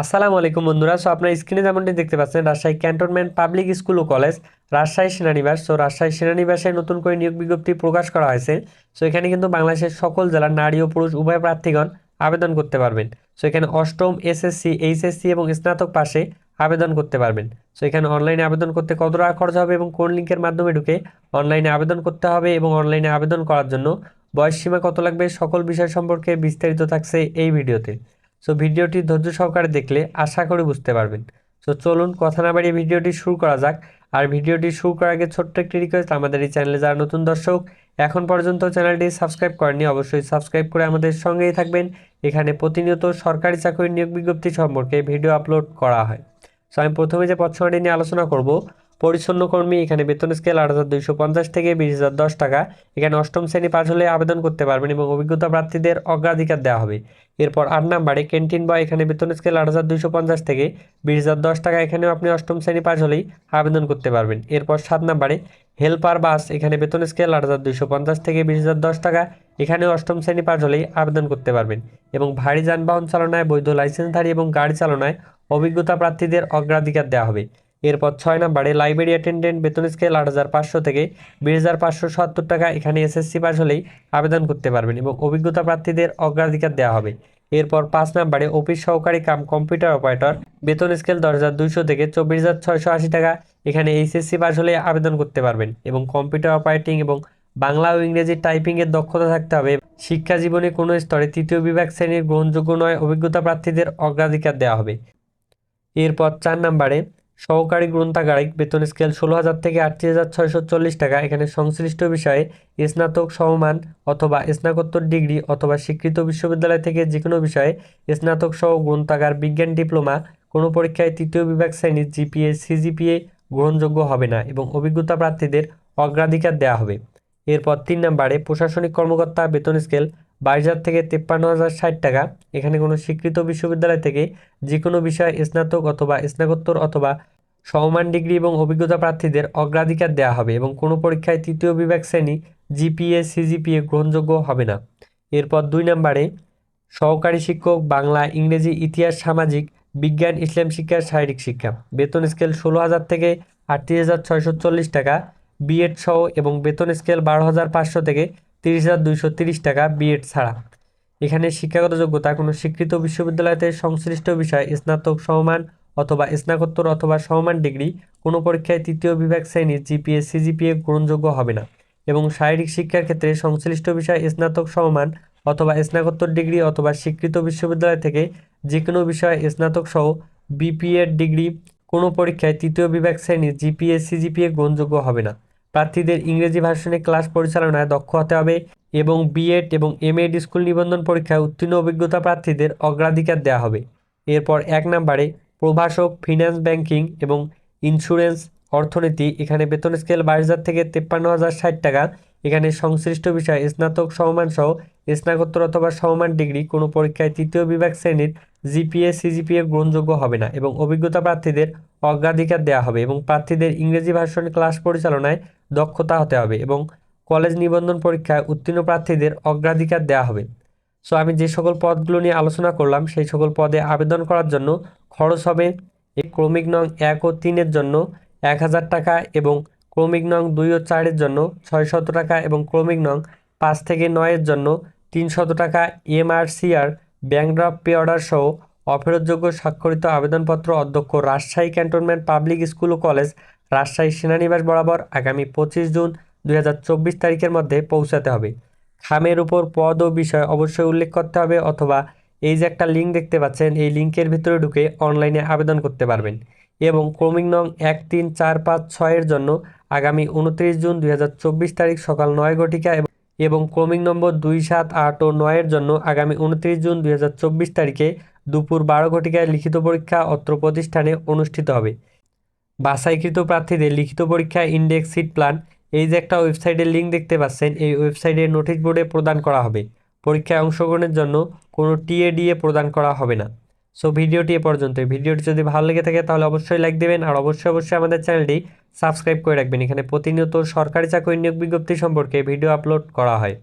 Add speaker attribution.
Speaker 1: আসসালামু আলাইকুম বন্ধুরা। সো আপনার স্ক্রিনে যেমনটি দেখতে পাচ্ছেন, রাজশাহী ক্যান্টনমেন্ট পাবলিক স্কুল ও কলেজ, রাজশাহী সেনানিবাস। সো রাজশাহী সেনানিবাসে নতুন করে নিয়োগ বিজ্ঞপ্তি প্রকাশ করা হয়েছে। সো এখানে কিন্তু বাংলাদেশের সকল জেলার নারী ও পুরুষ উভয় প্রার্থীগণ আবেদন করতে পারবেন। সো এখানে অষ্টম এসএসসি, এইচএসসি এবং স্নাতক পাশে আবেদন করতে পারবেন। সো এখানে অনলাইনে আবেদন করতে কত টাকা খরচ হবে এবং কোন লিঙ্কের মাধ্যমে ঢুকে অনলাইনে আবেদন করতে হবে এবং অনলাইনে আবেদন করার জন্য বয়স সীমা কত লাগবে, সকল বিষয় সম্পর্কে বিস্তারিত থাকছে এই ভিডিওতে। সো ভিডিওটি ধৈর্য সহকারে দেখলে আশা করি বুঝতে পারবেন। সো চলুন কথা না বাড়িয়ে ভিডিওটি শুরু করা যাক। আর ভিডিওটি শুরু করার আগে ছোট্ট একটি রিকোয়েস্ট আমাদের এই চ্যানেলে যারা নতুন দর্শক, এখন পর্যন্ত চ্যানেলটি সাবস্ক্রাইব করেননি, অবশ্যই সাবস্ক্রাইব করে আমাদের সঙ্গেই থাকবেন। এখানে প্রতিনিয়ত সরকারি চাকরির নিয়োগ বিজ্ঞপ্তি সম্পর্কে ভিডিও আপলোড করা হয়। সো আমি প্রথমে যে পছন্দটি নিয়ে আলোচনা করব পরিচ্ছন্ন কর্মী, এখানে বেতন স্কেল আট হাজার দুইশো পঞ্চাশ থেকে বিশ হাজার দশ টাকা। এখানে অষ্টম শ্রেণি পাশ হলে আবেদন করতে পারবেন এবং অভিজ্ঞতা প্রার্থীদের অগ্রাধিকার দেওয়া হবে। এরপর আট নাম্বারে ক্যান্টিন বয় এখানে বেতন স্কেল আট হাজার দুইশো পঞ্চাশ থেকে বিশ হাজার দশ টাকা, এখানেও আপনি অষ্টম শ্রেণি পাশ হলেই আবেদন করতে পারবেন। এরপর সাত নাম্বারে হেল্পার বাস, এখানে বেতন স্কেল আট হাজার দুইশো পঞ্চাশ থেকে বিশ হাজার দশ টাকা, এখানেও অষ্টম শ্রেণি পাশ হলেই আবেদন করতে পারবেন। এবং ভারী যানবাহন চালনায় বৈধ লাইসেন্সধারী এবং গাড়ি চালনায় অভিজ্ঞতা প্রার্থীদের অগ্রাধিকার দেওয়া হবে। এরপর ছয় নম্বরে লাইব্রেরি অ্যাটেন্ডেন্ট বেতন স্কেল আট হাজার পাঁচশো থেকে বিশ হাজার পাঁচশো সত্তর টাকা এখানে এসএসসি পাস হলেই আবেদন করতে পারবেন এবং অভিজ্ঞতা প্রার্থীদের অগ্রাধিকার দেওয়া হবে। এরপর পাঁচ নম্বরে অফিস সহকারী কাম কম্পিউটার অপারেটর বেতন স্কেল দশ হাজার দুইশো থেকে চব্বিশ হাজার ছয়শো আশি টাকা এখানে এইচএসসি পাস হলে আবেদন করতে পারবেন এবং কম্পিউটার অপারেটিং এবং বাংলা ও ইংরেজি টাইপিংয়ের দক্ষতা থাকতে হবে। শিক্ষা জীবনে কোনো স্তরে তৃতীয় বিভাগ শ্রেণির গ্রহণযোগ্য নয়। অভিজ্ঞতা প্রার্থীদের অগ্রাধিকার দেওয়া হবে। এরপর চার নম্বরে সহকারী গ্রন্থাগারিক বেতন স্কেল ষোলো হাজার থেকে আটত্রিশ হাজার ছয়শো চল্লিশ টাকা। এখানে সংশ্লিষ্ট বিষয়ে স্নাতক, সমমান অথবা স্নাতকোত্তর ডিগ্রি অথবা স্বীকৃত বিশ্ববিদ্যালয় থেকে যে কোনো বিষয়ে স্নাতক সহ গ্রন্থাগার, বিজ্ঞান, ডিপ্লোমা, কোনো পরীক্ষায় তৃতীয় বিভাগ শ্রেণির জিপিএ, সিজিপিএ গ্রহণযোগ্য হবে না এবং অভিজ্ঞতা প্রার্থীদের অগ্রাধিকার দেওয়া হবে। এরপর তিন নম্বরে প্রশাসনিক কর্মকর্তা বেতন স্কেল বাইশ হাজার থেকে তেপ্পান্ন হাজার ষাট টাকা। এখানে কোনো স্বীকৃত বিশ্ববিদ্যালয় থেকে যে কোনো বিষয়ে স্নাতক অথবা স্নাতকোত্তর অথবা সমমান ডিগ্রি এবং অভিজ্ঞতা প্রার্থীদের অগ্রাধিকার দেওয়া হবে এবং কোনো পরীক্ষায় তৃতীয় বিভাগ শ্রেণি জিপিএ, সিজিপিএ গ্রহণযোগ্য হবে না। এরপর দুই নম্বরে, সহকারী শিক্ষক, বাংলা, ইংরেজি, ইতিহাস, সামাজিক, বিজ্ঞান, ইসলাম শিক্ষা, শারীরিক শিক্ষা। বেতন স্কেল ষোলো হাজার থেকে আটত্রিশ হাজার ছয়শো চল্লিশ টাকা। বিএড সহ এবং বেতন স্কেল বারো হাজার পাঁচশো থেকে তিরিশ হাজার দুইশো তিরিশ টাকা বিএড ছাড়া। এখানে শিক্ষাগত যোগ্যতা, কোনো স্বীকৃত বিশ্ববিদ্যালয়তে সংশ্লিষ্ট বিষয়ে, স্নাতক সমমান অথবা স্নাতকোত্তর অথবা সমমান ডিগ্রি, কোনো পরীক্ষায় তৃতীয় বিভাগ শ্রেণির জিপিএ সিজিপিএ গ্রহণযোগ্য হবে না। এবং শারীরিক শিক্ষার ক্ষেত্রে সংশ্লিষ্ট বিষয়ে, স্নাতক সমমান অথবা স্নাতকোত্তর ডিগ্রি অথবা স্বীকৃত বিশ্ববিদ্যালয় থেকে যে কোনো বিষয়ে, স্নাতক সহ বিপিএড ডিগ্রি, কোনো পরীক্ষায় তৃতীয় বিভাগ শ্রেণির জিপিএ সিজিপিএ গ্রহণযোগ্য হবে না। প্রার্থীদের ইংরেজি ভার্সনে ক্লাস পরিচালনায় দক্ষ হতে হবে এবং বিএড এবং এমএড স্কুল নিবন্ধন পরীক্ষায় উত্তীর্ণ অভিজ্ঞতা প্রার্থীদের অগ্রাধিকার দেওয়া হবে। এরপর এক নম্বরে প্রভাষক ফিনান্স ব্যাংকিং এবং ইন্স্যুরেন্স অর্থনীতি, এখানে বেতন স্কেল বাইশ হাজার থেকে তেপ্পান্ন হাজার ষাট টাকা। এখানে সংশ্লিষ্ট বিষয়ে স্নাতক সমমান সহ স্নাতকোত্তর অথবা সমমান ডিগ্রি কোনো পরীক্ষায় তৃতীয় বিভাগ শ্রেণির জিপিএ সিজিপিএ গ্রহণযোগ্য হবে না এবং অভিজ্ঞতা প্রার্থীদের অগ্রাধিকার দেওয়া হবে এবং প্রার্থীদের ইংরেজি ভার্সন ক্লাস পরিচালনায় দক্ষতা হতে হবে এবং কলেজ নিবন্ধন পরীক্ষায় উত্তীর্ণ প্রার্থীদের অগ্রাধিকার দেওয়া হবে। সো আমি যে সকল পদগুলো নিয়ে আলোচনা করলাম, সেই সকল পদে আবেদন করার জন্য খরচ হবে ক্রমিক নং এক ও তিনের জন্য এক হাজার টাকা এবং ক্রমিক নং দুই ও চারের জন্য ছয়শত টাকা এবং ক্রমিক নং পাঁচ থেকে নয়ের জন্য তিনশত টাকা MRCR, bank draft pay order সহ অফেরতযোগ্য স্বাক্ষরিত আবেদনপত্র অধ্যক্ষ রাজশাহী ক্যান্টনমেন্ট পাবলিক স্কুল ও কলেজ রাজশাহী সেনানিবাস বরাবর আগামী পঁচিশ জুন দুই হাজার চব্বিশ তারিখের মধ্যে পৌঁছাতে হবে। খামের উপর পদ ও বিষয় অবশ্যই উল্লেখ করতে হবে অথবা এই যে একটা লিঙ্ক দেখতে পাচ্ছেন, এই লিঙ্কের ভিতরে ঢুকে অনলাইনে আবেদন করতে পারবেন এবং ক্রমিক নং এক তিন চার পাঁচ ছয়ের জন্য আগামী উনত্রিশ জুন দুই হাজার চব্বিশ তারিখ সকাল নয় ঘটিকা এবং ক্রমিক নম্বর দুই সাত আট ও নয়ের জন্য আগামী উনত্রিশ জুন দুই হাজার চব্বিশ তারিখে দুপুর বারো ঘটিকায় লিখিত পরীক্ষা অত্র প্রতিষ্ঠানে অনুষ্ঠিত হবে। বাছাইকৃত প্রার্থীদের লিখিত পরীক্ষা ইন্ডেক্স সিট প্ল্যান, এই যে একটা ওয়েবসাইটের লিঙ্ক দেখতে পাচ্ছেন, এই ওয়েবসাইটে নোটিশ বোর্ডে প্রদান করা হবে। পরীক্ষায় অংশগ্রহণের জন্য কোনো টিএডিএ প্রদান করা হবে না। সো, ভিডিওটি এ পর্যন্ত ভিডিওটি যদি ভালো লেগে থাকে, তাহলে অবশ্যই লাইক দেবেন আর অবশ্যই অবশ্যই আমাদের চ্যানেলটি সাবস্ক্রাইব করে রাখবেন। এখানে প্রতিনিয়ত সরকারি চাকরি নিয়োগ বিজ্ঞপ্তি সম্পর্কে ভিডিও আপলোড করা হয়।